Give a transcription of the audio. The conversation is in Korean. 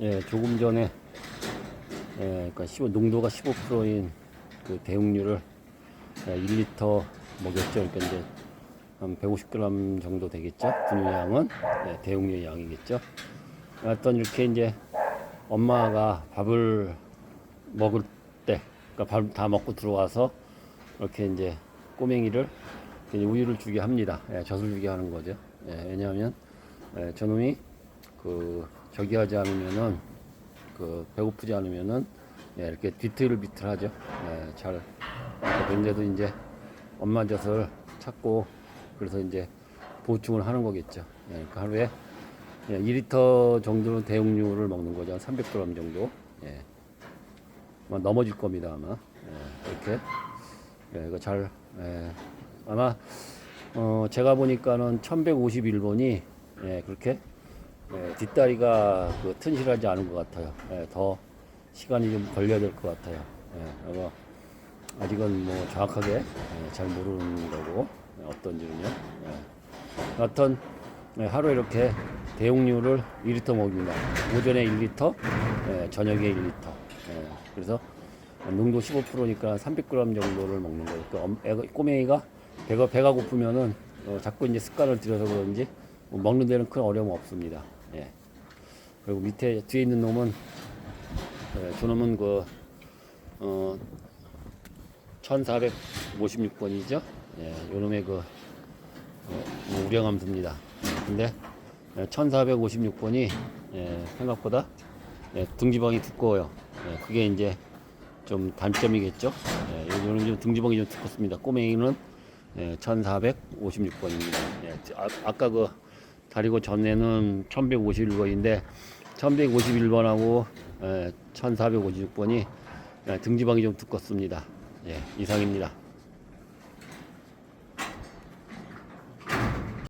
예, 조금 전에 예, 그러니까 15, 농도가 15%인 그 대웅류를 예, 1리터 먹였죠. 그러니까 이제 한 150g 정도 되겠죠. 분유량은 예, 대웅류 양이겠죠. 어떤 이렇게 이제 엄마가 밥을 먹을 때, 그러니까 밥 다 먹고 들어와서 이렇게 이제 꼬맹이를 우유를 주게 합니다. 예, 젖을 주게 하는 거죠. 예, 왜냐하면 예, 저놈이 그 저기 하지 않으면은 그 배고프지 않으면은 예, 이렇게 뒤틀 비틀하죠. 예, 잘 그런데도 이제 엄마 젖을 찾고 그래서 이제 보충을 하는 거겠죠. 예, 그러니까 하루에 예, 2리터 정도는 대용류를 먹는 거죠. 한 300g 정도. 예. 아마 넘어질 겁니다 아마. 예, 이렇게. 예, 이거 잘 예, 아마 어, 제가 보니까는 1151번이 예, 그렇게 예, 뒷다리가 그 튼실하지 않은 것 같아요. 예, 더 시간이 좀 걸려야 될 것 같아요. 예, 아마 아직은 뭐 정확하게 예, 잘 모르는 거고 예, 어떤지는요. 예. 여하튼 예, 하루에 이렇게 대용류를 2리터 먹입니다. 오전에 1리터, 예, 저녁에 1리터. 예, 그래서 농도 15%니까 300g 정도를 먹는 거예요. 또 엄- 애가, 꼬맹이가 배가, 배가 고프면은 어, 자꾸 이제 습관을 들여서 그런지 뭐 먹는 데는 큰 어려움 없습니다. 예. 그리고 밑에 뒤에 있는 놈은 예, 저놈은 그 어, 1456번이죠. 예, 요놈의 그 어, 뭐 우량함수입니다. 근데 1456번이 생각보다 예, 등지방이 두꺼워요. 예, 그게 이제 좀 단점이겠죠. 예, 요즘 좀 등지방이 좀 두껍습니다. 꼬맹이는 예, 1456번입니다. 예, 아, 아까 그 다리고 전에는 1151번인데 1151번하고 예, 1456번이 등지방이 좀 두껍습니다. 예, 이상입니다.